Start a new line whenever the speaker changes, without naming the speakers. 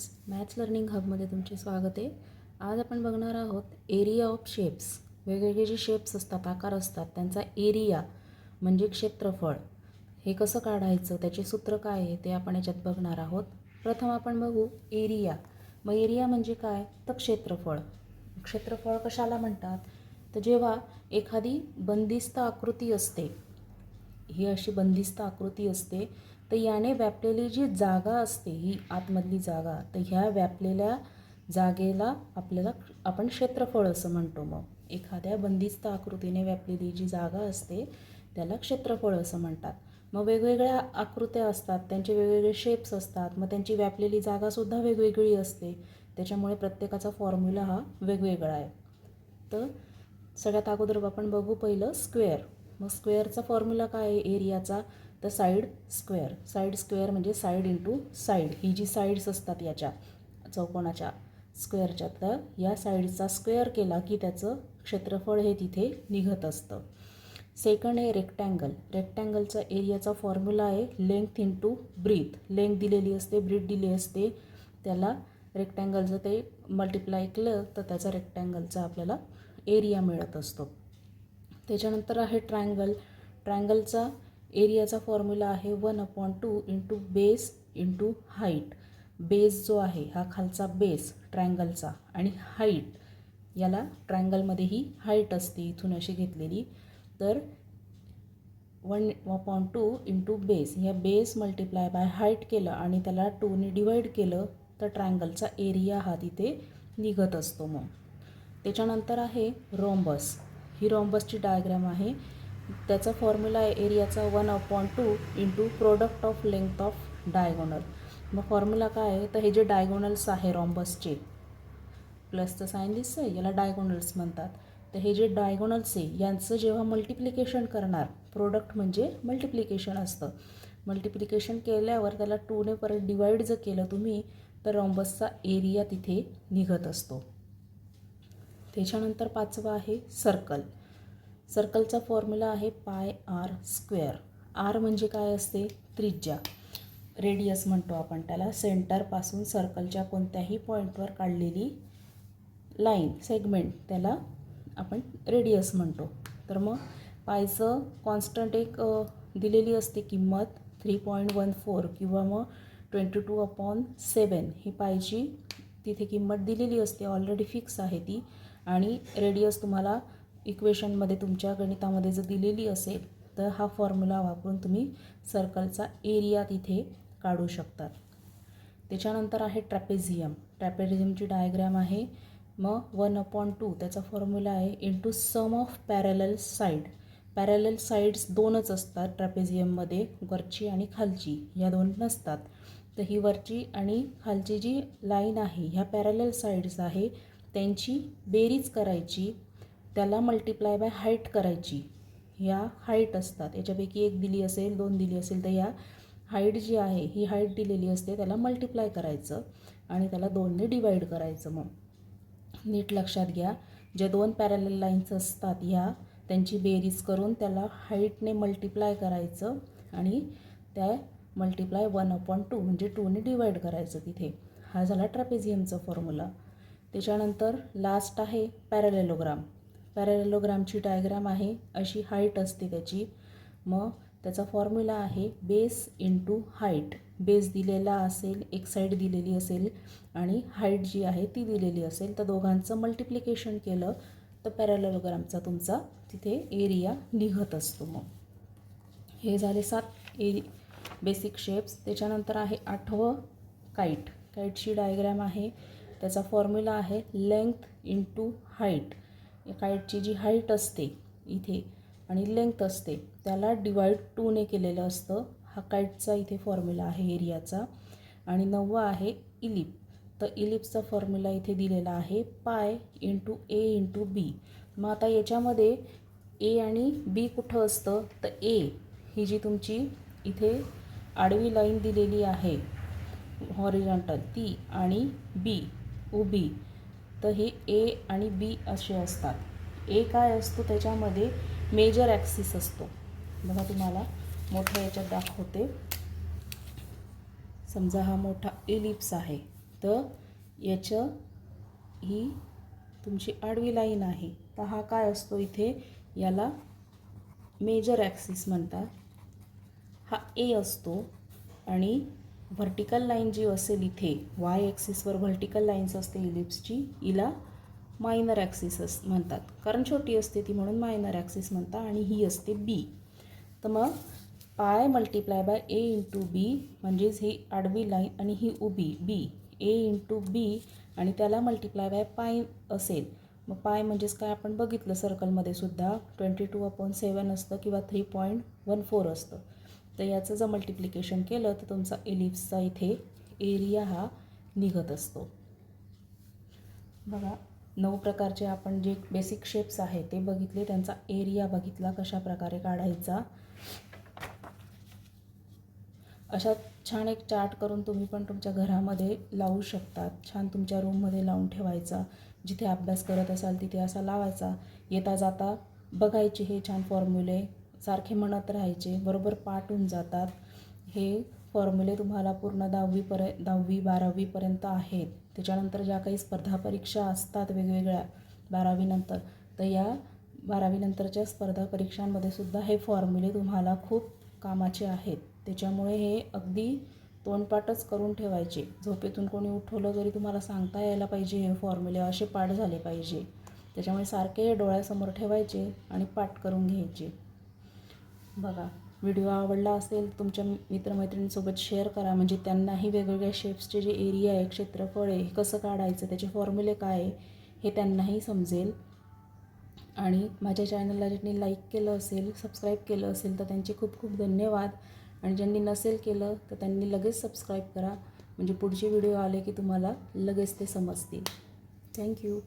Friends maths learning हबमध्ये तुमचे स्वागत आहे. आज आपण बघणार आहोत एरिया ऑफ शेप्स वेगवेगळे जे शेप्स असतात आकार असतात त्यांचा एरिया म्हणजे क्षेत्रफळ. हे कसं काढायचं त्याचे सूत्र काय आहे ते आपण याच्यात बघणार आहोत. प्रथम आपण बघू एरिया मग एरिया म्हणजे काय? तर क्षेत्रफळ. क्षेत्रफळ कशाला म्हणतात? तर जेव्हा एखादी बंदिस्त आकृती असते ही अशी बंदिस्त आकृती असते तर याने व्यापलेली जी जागा असते ही आतमधली जागा तर ह्या व्यापलेल्या जागेला आपल्याला आपण क्षेत्रफळ असं म्हणतो मग. एखाद्या बंदिस्त आकृतीने व्यापलेली जी जागा असते त्याला क्षेत्रफळ असं म्हणतात. मग वेगवेगळ्या आकृत्या असतात त्यांचे वेगवेगळे शेप्स असतात मग त्यांची व्यापलेली जागासुद्धा वेगवेगळी असते. त्याच्यामुळे प्रत्येकाचा फॉर्म्युला हा वेगवेगळा आहे. तर सगळ्यात अगोदर आपण बघू पहिलं स्क्वेअर मग स्क्वेअरचा फॉर्म्युला काय आहे? एरियाचा तर साईड स्क्वेअर. साईड स्क्वेअर म्हणजे साईड इंटू साईड ही जी साईड्स असतात याच्या चौकोनाच्या स्क्वेअरच्या तर या साईडचा स्क्वेअर केला की त्याचं क्षेत्रफळ हे तिथे निघत असतं. सेकंड आहे रेक्टँगल रेक्टँगलचा एरियाचा फॉर्म्युला आहे लेंथ इंटू ब्रीथ लेंथ दिलेली असते ब्रीथ दिली असते. त्याला रेक्टँगलचं ते मल्टिप्लाय केलं तर त्याचा रेक्टँगलचा आपल्याला एरिया मिळत असतो. त्याच्यानंतर आहे ट्रायंगल ट्रायंगलचा एरियाचा फॉर्म्युला आहे one upon two into base into height. Base जो आहे हा खालचा बेस ट्रँगलचा आणि हाईट याला ट्रँगलमध्ये ही हाईट असते इथून अशी घेतलेली. तर one upon two into base ह्या बेस मल्टिप्लाय बाय हाईट केलं आणि त्याला टूने डिवाईड केलं तर ट्रँगलचा एरिया हा तिथे निघत असतो मग. त्याच्यानंतर आहे रोम्बस ही रोम्बसची डायग्रॅम आहे. त्याचा फॉर्म्युला आहे एरियाचा one upon two into product of length of diagonal मग फॉर्म्युला काय आहे? तर हे जे डायगोनल्स आहे रॉम्बसचे प्लसचं साईन दिसतं आहे याला डायगोनल्स म्हणतात. तर हे जे डायगोनल्स आहे यांचं जेव्हा मल्टिप्लिकेशन करणार प्रोडक्ट म्हणजे मल्टिप्लिकेशन असतं. मल्टिप्लिकेशन केल्यावर त्याला टूने परत डिवाईड जर केलं तुम्ही तर रॉम्बसचा एरिया तिथे निघत असतो. त्याच्यानंतर पाचवा आहे सर्कल सर्कलचा फॉर्म्युला आहे पाय आर स्क्वेअर. आर म्हणजे काय असते? त्रिज्या. रेडियस म्हणतो आपण त्याला. सेंटरपासून सर्कलच्या कोणत्याही पॉईंटवर काढलेली लाईन सेगमेंट त्याला आपण रेडियस म्हणतो. तर मग पायचं कॉन्स्टंट एक दिलेली असते किंमत थ्री पॉईंट वन फोर किंवा मग ट्वेंटी टू अपॉन सेवन. ही पायची तिथे किंमत दिलेली असते ऑलरेडी फिक्स आहे ती. आणि रेडियस तुम्हाला इक्वेशनमध्ये तुमच्या गणितामध्ये जर दिलेली असेल तर हा फॉर्म्युला वापरून तुम्ही सर्कलचा एरिया तिथे काढू शकतात. त्याच्यानंतर आहे ट्रॅपेझियम. ट्रॅपेझियमची डायग्रॅम आहे. मग वन अपॉन टू त्याचा फॉर्म्युला आहे into sum of parallel side parallel sides दोनच असतात ट्रॅपेझियममध्ये वरची आणि खालची. या दोन नसतात. तर ही वरची आणि खालची जी लाईन आहे ह्या पॅरल साईड्स आहे त्यांची बेरीज करायची त्याला मल्टिप्लाय बाय हाईट करायची. ह्या हाईट असतात. याच्यापैकी एक दिली असेल दोन दिली असेल तर या हाईट जी आहे ही हाईट दिलेली असते. त्याला मल्टिप्लाय करायचं आणि त्याला दोनने डिवाईड करायचं मग. नीट लक्षात घ्या. ज्या दोन पॅरल लाईन्स असतात ह्या त्यांची बेरीज करून त्याला हाईटने मल्टिप्लाय करायचं आणि त्या मल्टिप्लाय वन अपॉन टू म्हणजे टूने डिवाईड करायचं तिथे. हा झाला ट्रॅपेझियमचा फॉर्म्युला त्याच्यानंतर लास्ट आहे पॅरलेलोग्राम पॅरेलोग्रामची डायग्राम आहे अशी हाईट असते त्याची. मग त्याचा फॉर्म्युला आहे बेस इंटू हाईट. बेस दिलेला असेल एक साईड दिलेली असेल आणि हाईट जी आहे ती दिलेली असेल. तर दोघांचं मल्टिप्लिकेशन केलं तर पॅरेलोग्रामचा तुमचा तिथे एरिया निघत असतो मग. हे झाले सात एरि बेसिक शेप्स. त्याच्यानंतर आहे आठवं काईट. काईटची डायग्रॅम आहे. त्याचा फॉर्म्युला आहे लेंथ इंटू हाईट. काईटची जी हाईट असते इथे आणि लेंथ असते त्याला डिवाईड टूने केलेलं असतं. हा काईटचा इथे फॉर्म्युला आहे एरियाचा. आणि नववा आहे इलिप. तर इलिप्सचा फॉर्म्युला इथे दिलेला आहे पाय इंटू ए इंटू बी मग आता याच्यामध्ये ए आणि बी कुठं असतं? तर ए ही जी तुमची इथे आडवी लाईन दिलेली आहे हॉरिझॉन्टल ती आणि बी उबी तर हे ए आणि बी असे असतात. ए काय असतो? त्याच्यामध्ये मेजर ॲक्सिस असतो. बघा तुम्हाला मोठ्या याच्यात दाखवते. समजा हा मोठा इलिप्स आहे. तर याचं ही तुमची आडवी लाईन आहे. तर हा काय असतो इथे? याला मेजर ॲक्सिस म्हणतात. हा ए असतो आणि व्हर्टिकल लाईन जी असेल इथे वाय ॲक्सिसवर व्हर्टिकल लाईन्स असते इलिप्सची हिला मायनर ॲक्सिस अस म्हणतात. कारण छोटी असते ती म्हणून मायनर ॲक्सिस म्हणतात आणि ही असते बी तर मग pi multiply by A into B म्हणजेच ही आडवी लाईन आणि ही उभी बी ए इंटू बी आणि त्याला मल्टिप्लाय बाय पाय असेल. मग पाय म्हणजेच काय आपण बघितलं सर्कलमध्ये सुद्धा? ट्वेंटी टू अपॉन सेवन असतं किंवा थ्री पॉईंट वन फोर असतं. तर याचं जर मल्टिप्लिकेशन केलं तर तुमचा इलिप्सचा इथे एरिया हा निघत असतो. बघा नऊ प्रकारचे आपण जे बेसिक शेप्स आहे ते बघितले. त्यांचा एरिया बघितला कशा प्रकारे काढायचा. अशा छान एक चार्ट करून तुम्ही पण तुमच्या घरामध्ये लावू शकतात. छान तुमच्या रूममध्ये लावून ठेवायचा. जिथे अभ्यास करत असाल तिथे असा लावायचा. येता जाता बघायचे हे छान फॉर्म्युले सारखे म्हणत राहायचे. बरोबर पाठ होऊन जातात. हे फॉर्म्युले तुम्हाला पूर्ण दहावीपर्यंत दहावी बारावीपर्यंत आहेत. त्याच्यानंतर ज्या काही स्पर्धा परीक्षा असतात वेगवेगळ्या बारावीनंतर तर या बारावीनंतरच्या स्पर्धा परीक्षांमध्ये सुद्धा हे फॉर्म्युले तुम्हाला खूप कामाचे आहेत. त्याच्यामुळे हे अगदी तोंडपाठच करून ठेवायचे. झोपेतून कोणी उठवलं तरी तुम्हाला सांगता यायला पाहिजे हे फॉर्म्युले असे पाठ झाले पाहिजे. त्याच्यामुळे सारखे डोळ्यासमोर ठेवायचे आणि पाठ करून घ्यायचे. बघा व्हिडिओ आवडला असेल तुमच्या मित्रमैत्रिणींसोबत शेअर करा. म्हणजे त्यांनाही वेगवेगळ्या शेप्सचे जे एरिया आहे क्षेत्रफळ आहे कसं काढायचं त्याचे फॉर्म्युले काय आहे हे त्यांनाही समजेल. आणि माझ्या चॅनलला ज्यांनी लाईक केलं असेल सबस्क्राईब केलं असेल तर त्यांचे खूप खूप धन्यवाद. आणि ज्यांनी नसेल केलं तर त्यांनी लगेच सबस्क्राईब करा. म्हणजे पुढचे व्हिडिओ आले की तुम्हाला लगेच ते समजतील. थँक्यू